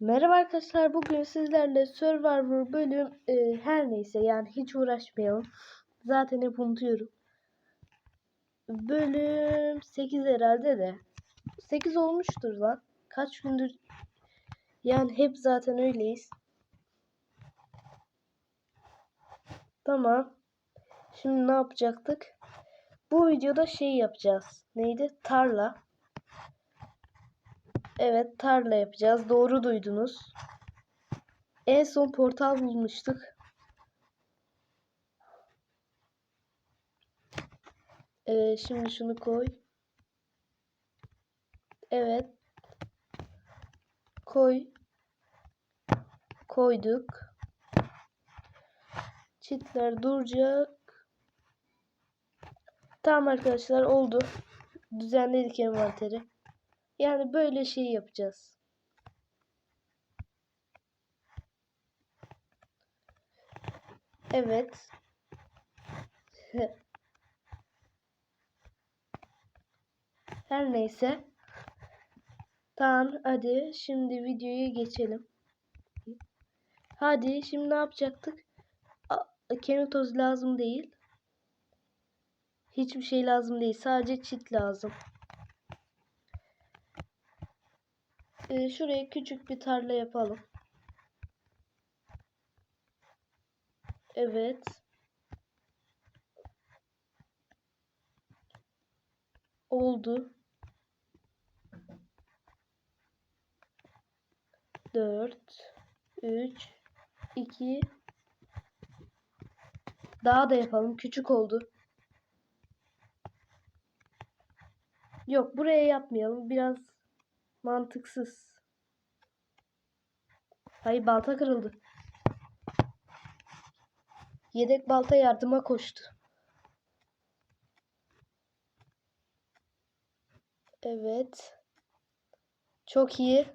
Merhaba arkadaşlar bugün sizlerle Survivor bölüm e, her neyse yani hiç uğraşmayalım. Zaten hep unutuyorum. Bölüm 8 herhalde de. 8 olmuştur lan. Kaç gündür yani hep zaten öyleyiz. Tamam. Şimdi ne yapacaktık? Bu videoda şey yapacağız. Neydi? Tarla. Evet tarla yapacağız. Doğru duydunuz. En son portal bulmuştuk. Ee, şimdi şunu koy. Evet. Koy. Koyduk. Çitler duracak. Tamam arkadaşlar oldu. Düzenledik envanteri. Yani böyle şey yapacağız. Evet. Her neyse. Tamam hadi şimdi videoya geçelim. Hadi şimdi ne yapacaktık? Kemik toz lazım değil. Hiçbir şey lazım değil. Sadece çit lazım. Ee, şuraya küçük bir tarla yapalım. Evet. Oldu. Dört, üç, iki. Daha da yapalım. Küçük oldu. Yok buraya yapmayalım. Biraz mantıksız. Hayır balta kırıldı. Yedek balta yardıma koştu. Evet. Çok iyi.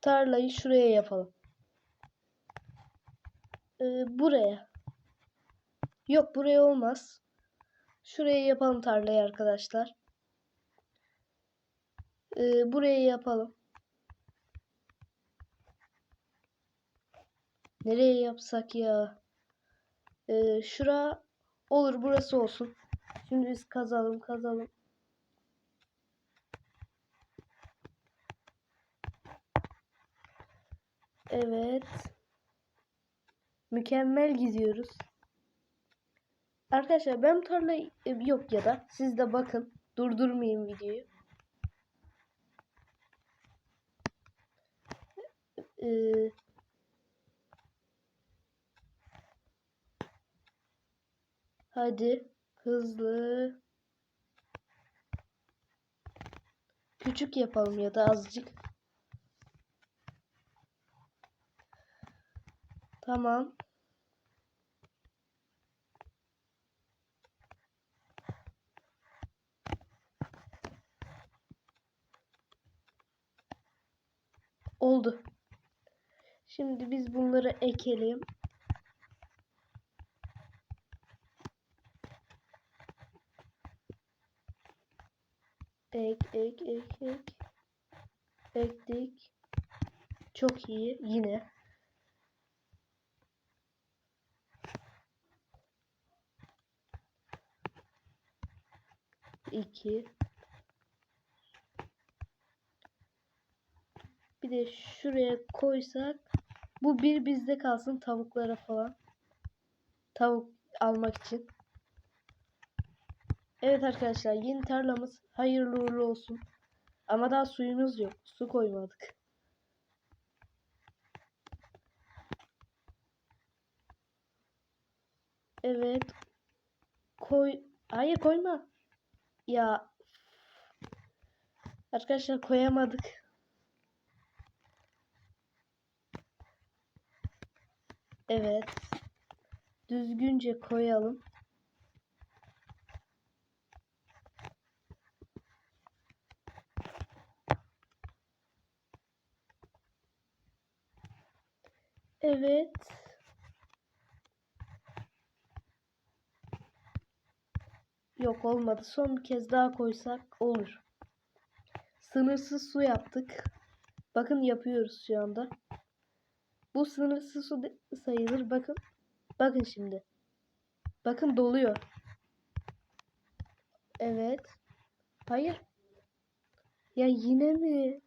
Tarlayı şuraya yapalım. Ee, buraya. Yok buraya olmaz. Şuraya yapalım tarlayı arkadaşlar. Ee, buraya yapalım. Nereye yapsak ya? Ee, şura olur burası olsun. Şimdi biz kazalım kazalım. Evet. Mükemmel gidiyoruz. Arkadaşlar ben tarlayı e, yok ya da siz de bakın. Durdurmayın videoyu. Ee, hadi hızlı. Küçük yapalım ya da azıcık. Tamam. Oldu. Şimdi biz bunları ekelim. Ek, ek, ek, ek. Ektik. Çok iyi. Yine. İki. Bir de şuraya koysak bu bir bizde kalsın tavuklara falan. Tavuk almak için. Evet arkadaşlar yeni tarlamız hayırlı uğurlu olsun. Ama daha suyumuz yok. Su koymadık. Evet. Koy. Hayır koyma. Ya. Arkadaşlar koyamadık. Evet. Düzgünce koyalım. Evet. Yok olmadı. Son bir kez daha koysak olur. Sınırsız su yaptık. Bakın yapıyoruz şu anda. Bu sınırsız su sayılır. Bakın. Bakın şimdi. Bakın doluyor. Evet. Hayır. Ya yine mi?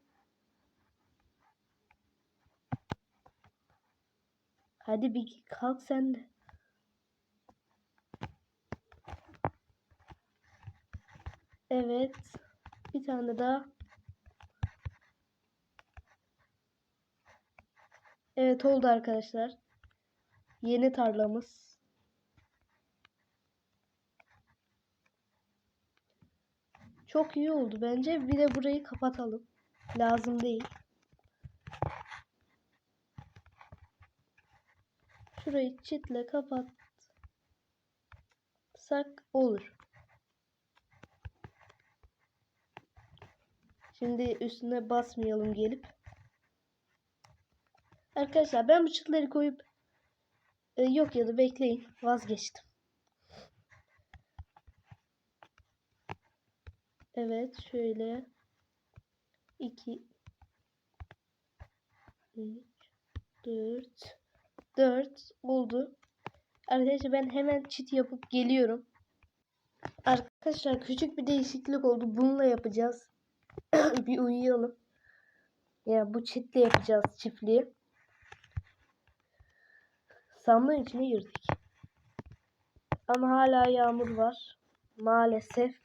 Hadi bir kalk sen de. Evet. Bir tane daha. Evet oldu arkadaşlar. Yeni tarlamız. Çok iyi oldu bence. Bir de burayı kapatalım. Lazım değil. Şurayı çitle kapatsak olur. Şimdi üstüne basmayalım gelip. Arkadaşlar ben bu çıtları koyup e, yok ya da bekleyin vazgeçtim. Evet şöyle 2 3 4 4 oldu. Arkadaşlar ben hemen çit yapıp geliyorum. Arkadaşlar küçük bir değişiklik oldu. Bununla yapacağız. bir uyuyalım. Ya bu çitle yapacağız çiftliği. Sandığın içine girdik. Ama hala yağmur var. Maalesef.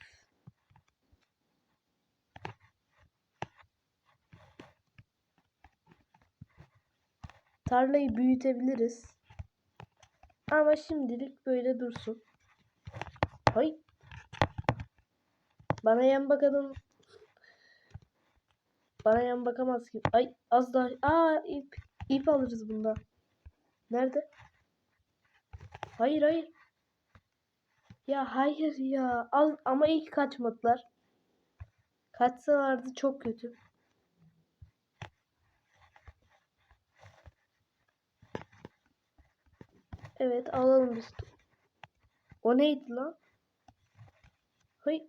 Tarlayı büyütebiliriz. Ama şimdilik böyle dursun. Hay. Bana yan bakalım. Bana yan bakamaz ki. Ay az daha. Aa ip. İp alırız bunda. Nerede? Hayır hayır. Ya hayır ya. Az ama ilk kaçmadılar. Kaçsalardı çok kötü. Evet alalım biz. O neydi lan? Hıy.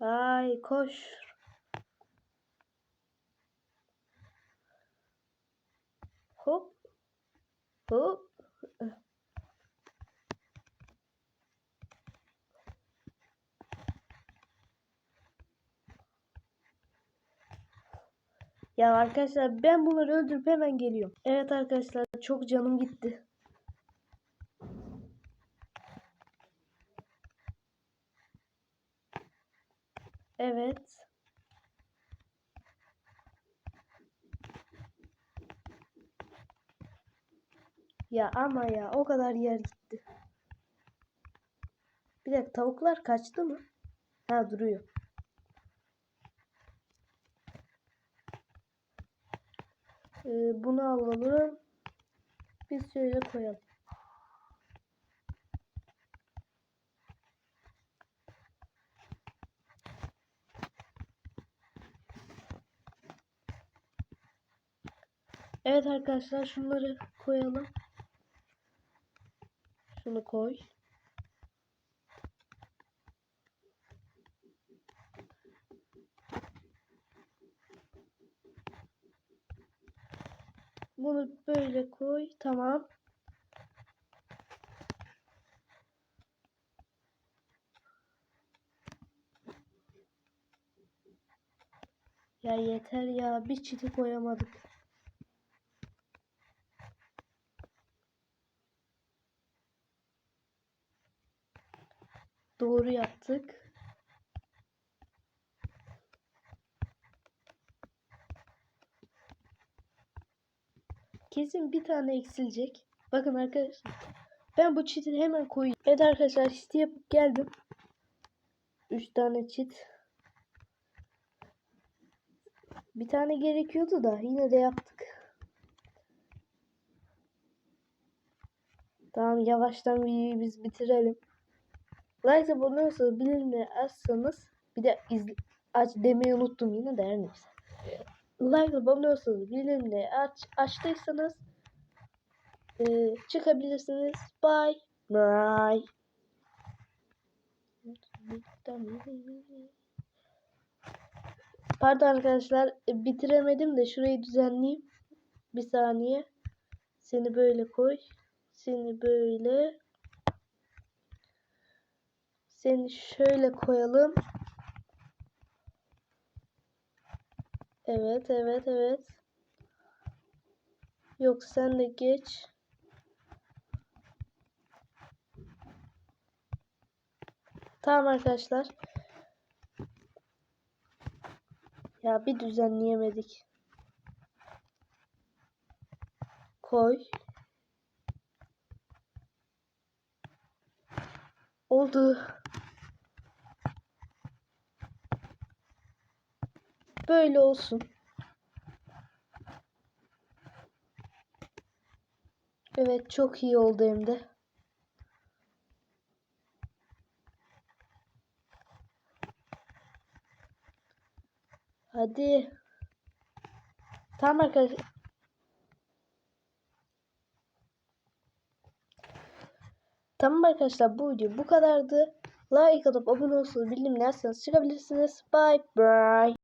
Ay koş. Hop. Hop. Ya arkadaşlar ben bunları öldürüp hemen geliyorum. Evet arkadaşlar çok canım gitti. Evet. Ya ama ya o kadar yer gitti. Bir dakika tavuklar kaçtı mı? Ha duruyor. Ee, bunu alalım. Biz şöyle koyalım. Evet arkadaşlar şunları koyalım. Şunu koy. Bunu böyle koy. Tamam. Ya yeter ya. Bir çiti koyamadık. Doğru yaptık. Kesin bir tane eksilecek. Bakın arkadaşlar. Ben bu çiti hemen koyayım. Evet arkadaşlar çiti yapıp geldim. 3 tane çit. Bir tane gerekiyordu da yine de yaptık. Tamam yavaştan videoyu biz bitirelim. Like abone olursanız bildirimleri açsanız bir de izle, aç demeyi unuttum yine de her neyse. Like abone olursanız bildirimleri aç, açtıysanız e, çıkabilirsiniz. Bye. Bye. Pardon arkadaşlar e, bitiremedim de şurayı düzenleyeyim. Bir saniye. Seni böyle koy. Seni böyle. Seni şöyle koyalım. Evet, evet, evet. Yok sen de geç. Tamam arkadaşlar. Ya bir düzenleyemedik. Koy. Oldu. Böyle olsun. Evet çok iyi oldu hem de. Hadi. Tamam arkadaşlar. Tamam arkadaşlar bu video bu kadardı. Like atıp abone olursanız bildirimleri açarsanız çıkabilirsiniz. Bye bye.